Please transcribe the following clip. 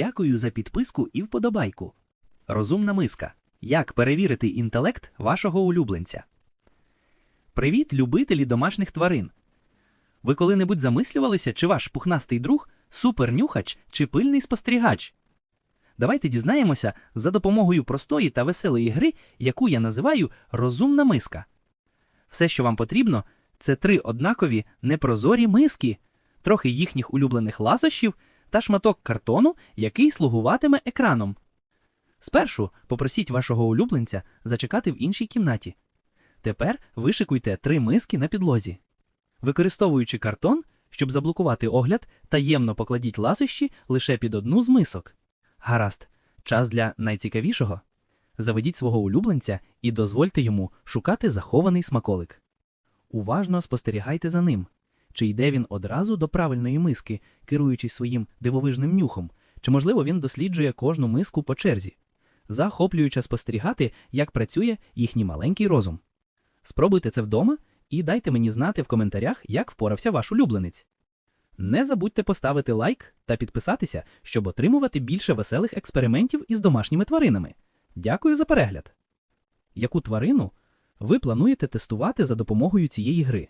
Дякую за підписку і вподобайку. Розумна миска. Як перевірити інтелект вашого улюбленця? Привіт, любителі домашніх тварин. Ви коли-небудь замислювалися, чи ваш пухнастий друг супернюхач чи пильний спостерігач? Давайте дізнаємося за допомогою простої та веселої гри, яку я називаю розумна миска. Все, що вам потрібно, це три однакові непрозорі миски, трохи їхніх улюблених ласощів та шматок картону, який слугуватиме екраном. Спершу попросіть вашого улюбленця зачекати в іншій кімнаті. Тепер вишикуйте три миски на підлозі. Використовуючи картон, щоб заблокувати огляд, таємно покладіть ласощі лише під одну з мисок. Гаразд, час для найцікавішого. Заведіть свого улюбленця і дозвольте йому шукати захований смаколик. Уважно спостерігайте за ним. Чи йде він одразу до правильної миски, керуючись своїм дивовижним нюхом, чи, можливо, він досліджує кожну миску по черзі, захоплююче спостерігати, як працює їхній маленький розум. Спробуйте це вдома і дайте мені знати в коментарях, як впорався ваш улюбленець. Не забудьте поставити лайк та підписатися, щоб отримувати більше веселих експериментів із домашніми тваринами. Дякую за перегляд! Яку тварину ви плануєте тестувати за допомогою цієї гри?